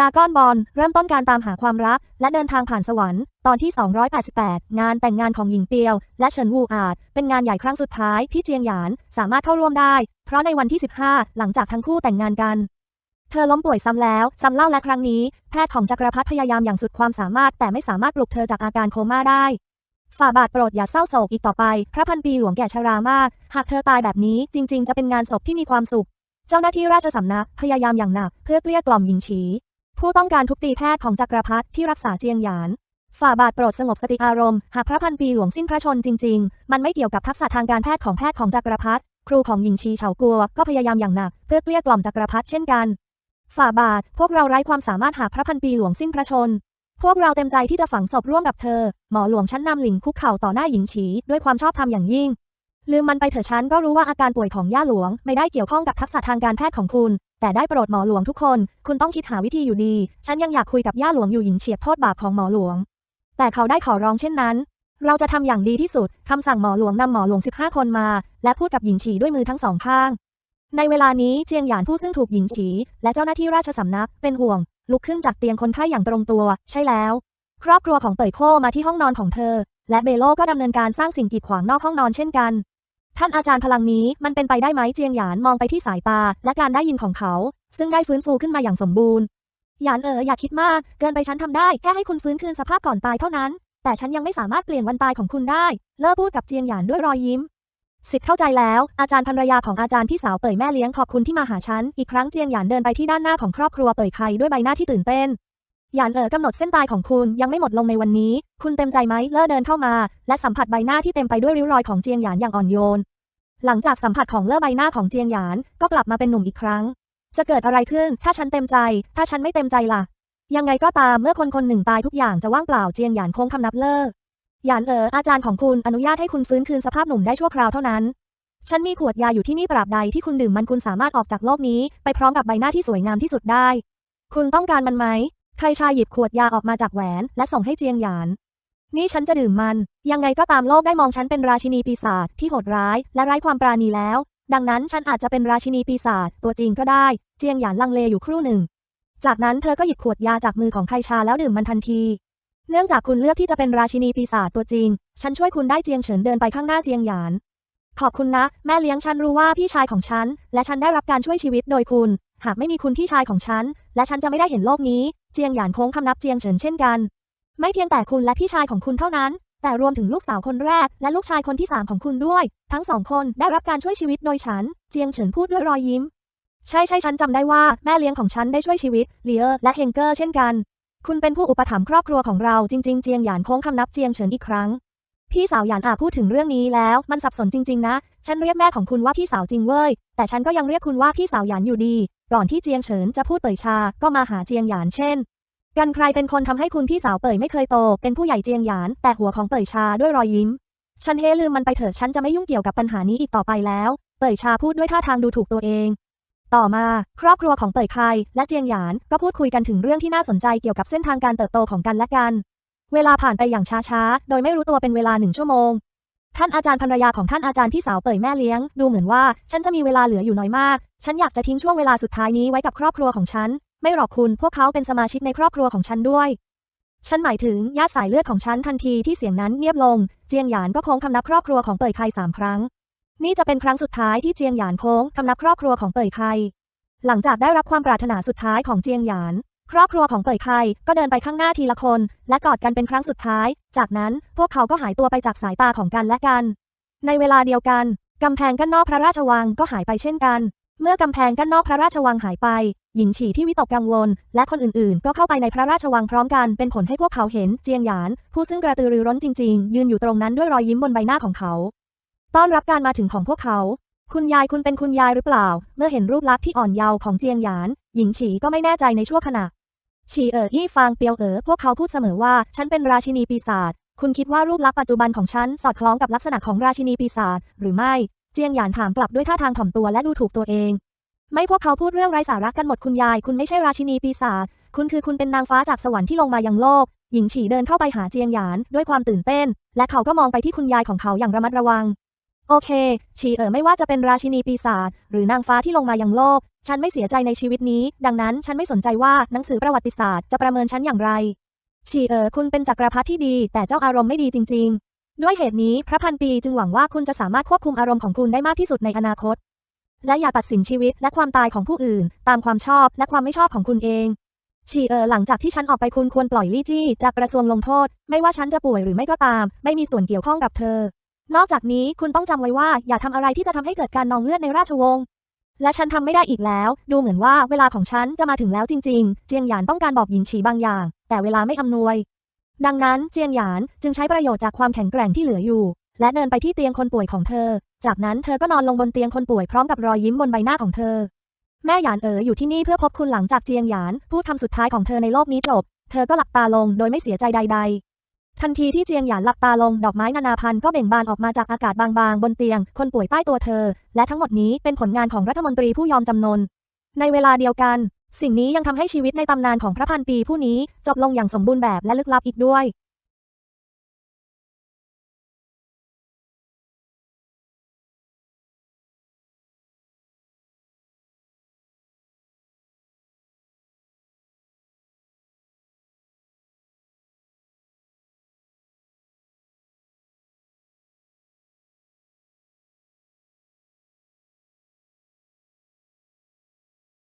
ดากอนบอลเริ่มต้นการตามหาความรัก และเดินทางผ่านสวรรค์ ตอนที่ 288 งานแต่งงานของหญิงเปียว และเฉินวูอาจ เป็นงานใหญ่ครั้งสุดท้ายที่เจียงหยาน สามารถเข้าร่วมได้ เพราะในวันที่ 15 หลังจากทั้งคู่แต่งงานกัน เธอล้มป่วยซ้ำแล้ว ซ้ำเล่าและครั้งนี้ แพทย์ของจักรพรรดิพยายามอย่างสุดความสามารถ แต่ไม่สามารถปลุกเธอจากอาการโคม่าได้ฝ่าบาทโปรดอย่าเศร้าโศกอีกต่อไป พระพันปีหลวงแก่ชรามาก หากเธอตายแบบนี้จริง ๆ จะเป็นงานศพที่มีความสุข เจ้าหน้าที่ราชสำนักพยายามอย่างหนัก เพื่อเกลี้ยกล่อมหญิงฉี ผู้ต้องการทุบตีแพทย์ของจักรพรรดิที่รักษาเจียงหยาน ฝ่าบาทโปรดสงบสติอารมณ์ หากพระพันปีหลวงสิ้นพระชนจริง ๆ มันไม่เกี่ยวกับทักษะทางการแพทย์ของแพทย์ของจักรพรรดิครูของหญิงชีเฉากัว ก็พยายามอย่างหนัก เพื่อเกลี้ยกล่อมจักรพรรดิเช่นกัน ฝ่าบาท พวกเราไร้ความสามารถหากพระพันปีหลวงสิ้นพระชน พวกเราเต็มใจที่จะฝังศพร่วมกับเธอ หมอหลวงชั้นนำหลิงคุกเข่าต่อหน้าหญิงฉีด้วยความชอบธรรมอย่างยิ่งลืมมันไปเถอะฉันก็รู้ว่าอาการป่วยของย่าหลวง ไม่ได้เกี่ยวข้องกับทักษะทางการแพทย์ของคุณ แต่ได้โปรดหมอหลวงทุกคน คุณต้องคิดหาวิธีอยู่ดี ฉันยังอยากคุยกับย่าหลวงอยู่หญิงเฉียดโทษบาปของหมอหลวง แต่เขาได้ขอร้องเช่นนั้น เราจะทำอย่างดีที่สุดคำสั่งหมอหลวงนำหมอหลวง 15 คนมา และพูดกับหญิงฉีด้วยมือทั้งสองข้าง ในเวลานี้เจียงหยานผู้ซึ่งถูกหญิงฉีและเจ้าหน้าที่ราชสำนักเป็นห่วง ลุกขึ้นจากเตียงคนไข้อย่างตรงตัว ใช่แล้ว ครอบครัวของเป่ยโคมาที่ห้องนอนของเธอ และเบโลก็ดำเนินการสร้างสิ่งกีดขวางนอกห้องนอนเช่นกัน ท่านอาจารย์พลังนี้มันเป็นไปได้ไหมเจียงหยานมองไปที่สายตาและการได้ยินของเขา ซึ่งได้ฟื้นฟูขึ้นมาอย่างสมบูรณ์ หยานเอ๋ออย่าคิดมาก เกินไปฉันทำได้แค่ให้คุณฟื้นคืนสภาพก่อนตายเท่านั้น แต่ฉันยังไม่สามารถเปลี่ยนวันตายของคุณได้ เล่อพูดกับเจียงหยานด้วยรอยยิ้มสิทธิ์เข้าใจแล้ว อาจารย์ภรรยาของอาจารย์ที่สาวเป่ยแม่เลี้ยงขอบคุณที่มาหาฉัน อีกครั้งเจียงหยานเดินไปที่ด้านหน้าของครอบครัวเป่ยไคด้วยใบหน้าที่ตื่นเต้น หยานเอ๋อกำหนดเส้นตายของคุณยังไม่หมดลงในวันนี้ คุณเต็มใจไหมเล่อเดินเข้ามา และสัมผัสใบหน้าที่เต็มไปด้วยริ้วรอยของเจียงหยานอย่างอ่อนโยน หลังจากสัมผัสของเล่อใบหน้าของเจียงหยานก็กลับมาเป็นหนุ่มอีกครั้ง จะเกิดอะไรขึ้น ถ้าฉันเต็มใจ ถ้าฉันไม่เต็มใจล่ะ ยังไงก็ตามเมื่อคนคนหนึ่งตายทุกอย่างจะว่างเปล่าเจียงหยานคงคำนับเลิกหยานเอ๋ออาจารย์ของคุณอนุญาตให้คุณฟื้นคืนสภาพหนุ่มได้ชั่วคราวเท่านั้นฉันมีขวดยาอยู่ที่นี่ตราบใดที่คุณดื่มมันคุณสามารถออกจากโลกนี้ ไปพร้อมกับใบหน้าที่สวยงามที่สุดได้ คุณต้องการมันไหม ใครชายหยิบขวดยาออกมาจากแหวน และส่งให้เจียงหยาน นี่ฉันจะดื่มมัน ยังไงก็ตามโลกได้มองฉันเป็นราชินีปีศาจที่โหดร้าย และไร้ความปราณีแล้ว ดังนั้นฉันอาจจะเป็นราชินีปีศาจตัวจริงก็ได้ เจียงหยานลังเลอยู่ครู่หนึ่ง จากนั้นเธอก็หยิบขวดยาจากมือของไคชาแล้วดื่มมันทันที เนื่องจากคุณเลือกที่จะเป็นราชินีปีศาจตัวจริง ฉันช่วยคุณได้เจียงเฉินเดินไปข้างหน้าเจียงหยาน ขอบคุณนะ แม่เลี้ยงฉันรู้ว่าพี่ชายของฉัน และฉันได้รับการช่วยชีวิตโดยคุณ หากไม่มีคุณพี่ชายของฉัน และฉันจะไม่ได้เห็นโลกนี้ เจียงหยานโค้งคำนับเจียงเฉินเช่นกัน ไม่เพียงแต่คุณและพี่ชายของคุณเท่านั้น แต่รวมถึงลูกสาวคนแรก และลูกชายคนที่สามของคุณด้วย ทั้งสองคนได้รับการช่วยชีวิตโดยฉัน เจียงเฉินพูดด้วยรอยยิ้ม ใช่ใช่ฉันจำได้ว่าแม่เลี้ยงของฉันได้ช่วยชีวิตเลียร์และเฮงเกอร์เช่นกัน คุณเป็นผู้อุปถัมภ์ครอบครัวของเราจริงๆเจียงหยานโค้งคำนับเจียงเฉินอีกครั้งพี่สาวหยานอาพูดถึงเรื่องนี้แล้ว มันสับสนจริง ๆ นะ ฉันเรียกแม่ของคุณว่าพี่สาวจริงเว้ย แต่ฉันก็ยังเรียกคุณว่าพี่สาวหยานอยู่ดี ก่อนที่เจียงเฉินจะพูดเป่ยชา ก็มาหาเจียงหยานเช่น กันใครเป็นคนทำให้คุณพี่สาวเป่ยไม่เคยโต เป็นผู้ใหญ่เจียงหยาน แต่หัวของเป่ยชาด้วยรอยยิ้ม ฉันเฮลืมมันไปเถอะฉันจะไม่ยุ่งเกี่ยวกับปัญหานี้อีกต่อไปแล้ว เป่ยชาพูดด้วยท่าทางดูถูกตัวเอง ต่อมา ครอบครัวของเป่ยไคและเจียงหยานก็พูดคุยกันถึงเรื่องที่น่าสนใจเกี่ยวกับเส้นทางการเติบโตของกันและกัน เวลาผ่านไปอย่างช้าๆ โดยไม่รู้ตัวเป็นเวลาหนึ่งชั่วโมง ท่านอาจารย์ภรรยาของท่านอาจารย์พี่สาวเป่ยแม่เลี้ยง ดูเหมือนว่า ฉันจะมีเวลาเหลืออยู่น้อยมาก ฉันอยากจะทิ้งช่วงเวลาสุดท้ายนี้ไว้กับครอบครัวของฉัน ไม่หรอกคุณ พวกเขาเป็นสมาชิกในครอบครัวของฉันด้วย ฉันหมายถึงญาติสายเลือดของฉันทันทีที่เสียงนั้นเงียบลง เจียงหยานก็โค้งคำนับครอบครัวของเป่ยไคสามครั้ง นี่จะเป็นครั้งสุดท้ายที่เจียงหยานโค้งคำนับครอบครัวของเป่ยไคหลังจากได้รับความปรารถนาสุดท้ายของเจียงหยาน ครอบครัวของเป่ยไคก็เดินไปข้างหน้าทีละคน และกอดกันเป็นครั้งสุดท้าย จากนั้นพวกเขาก็หายตัวไปจากสายตาของกันและกัน ในเวลาเดียวกัน กำแพงกั้นนอกพระราชวังก็หายไปเช่นกัน เมื่อกำแพงกั้นนอกพระราชวังหายไป หญิงฉี่ที่วิตกกังวล และคนอื่นๆ ก็เข้าไปในพระราชวังพร้อมกันเป็นผลให้พวกเขาเห็นเจียงหยาน ผู้ซึ่งกระตือรือร้นจริงๆ ยืนอยู่ตรงนั้นด้วยรอยยิ้มบนใบหน้าของเขา ต้อนรับการมาถึงของพวกเขาคุณยายคุณเป็นคุณยายหรือเปล่า เมื่อเห็นรูปลักษณ์ที่อ่อนเยาว์ของเจียงหยาน หญิงฉีก็ไม่แน่ใจในชั่วขณะ ฉีเอ๋อยี่ฟางเปียวเอ๋อพวกเขาพูดเสมอว่า ฉันเป็นราชินีปีศาจคุณคิดว่ารูปลักษณ์ปัจจุบันของฉันสอดคล้องกับลักษณะของราชินีปีศาจหรือไม่ เจียงหยานถามกลับด้วยท่าทางถ่อมตัวและดูถูกตัวเอง ไม่พวกเขาพูดเรื่องไร้สาระกันหมดคุณยาย คุณไม่ใช่ราชินีปีศาจคุณคือคุณเป็นนางฟ้าจากสวรรค์ที่ลงมายังโลก หญิงฉีเดินเข้าไปหาเจียงหยานด้วยความตื่นเต้น และเขาก็มองไปที่คุณยายของเขาอย่างระมัดระวัง โอเค ฉีเอ๋อไม่ว่าจะเป็นราชินีปีศาจหรือนางฟ้าที่ลงมายังโลก ฉันไม่เสียใจในชีวิตนี้ ดังนั้นฉันไม่สนใจว่าหนังสือประวัติศาสตร์จะประเมินฉันอย่างไร ชีเอ๋อคุณเป็นจักรพรรดิที่ดี แต่เจ้าอารมณ์ไม่ดีจริง ๆ ด้วยเหตุนี้พระพันปีจึงหวังว่าคุณจะสามารถควบคุมอารมณ์ของคุณได้มากที่สุดในอนาคต และอย่าตัดสินชีวิตและความตายของผู้อื่น ตามความชอบและความไม่ชอบของคุณเองชีเออหลังจากที่ฉันออกไปคุณควรปล่อยลี่จี้จากกระทรวงลงโทษ ไม่ว่าฉันจะป่วยหรือไม่ก็ตาม ไม่มีส่วนเกี่ยวข้องกับเธอ นอกจากนี้คุณต้องจำไว้ว่าอย่าทำอะไรที่จะทำให้เกิดการนองเลือดในราชวงศ์ และฉันทำไม่ได้อีกแล้ว ดูเหมือนว่าเวลาของฉันจะมาถึงแล้วจริง ๆ เจียงหยานต้องการบอกหญิงฉีบางอย่าง แต่เวลาไม่อำนวย ดังนั้นเจียงหยานจึงใช้ประโยชน์จากความแข็งแกร่งที่เหลืออยู่ และเดินไปที่เตียงคนป่วยของเธอ จากนั้นเธอก็นอนลงบนเตียงคนป่วยพร้อมกับรอยยิ้มบนใบหน้าของเธอ แม่หยานเอ๋ออยู่ที่นี่เพื่อพบคุณหลังจากเจียงหยานพูดคำสุดท้ายของเธอในโลกนี้จบ เธอก็หลับตาลงโดยไม่เสียใจใด ๆ ทันทีที่เจียงหยานหลับตาลงดอกไม้นานาพันธุ์ก็เบ่งบานออกมาจากอากาศบางๆ บนเตียง คนป่วยใต้ตัวเธอ และทั้งหมดนี้เป็นผลงานของรัฐมนตรีผู้ยอมจำนน ในเวลาเดียวกัน สิ่งนี้ยังทำให้ชีวิตในตำนานของพระพันปีผู้นี้จบลงอย่างสมบูรณ์แบบและลึกลับอีกด้วย